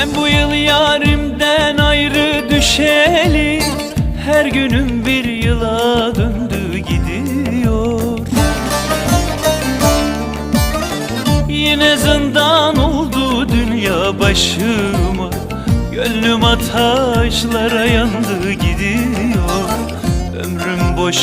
Ben bu yıl yarimden ayrı düşeli Her günüm bir yıla döndü gidiyor. Yine zindan oldu dünya başıma. Gönlüm ataşlara yandı gidiyor. Ömrüm boş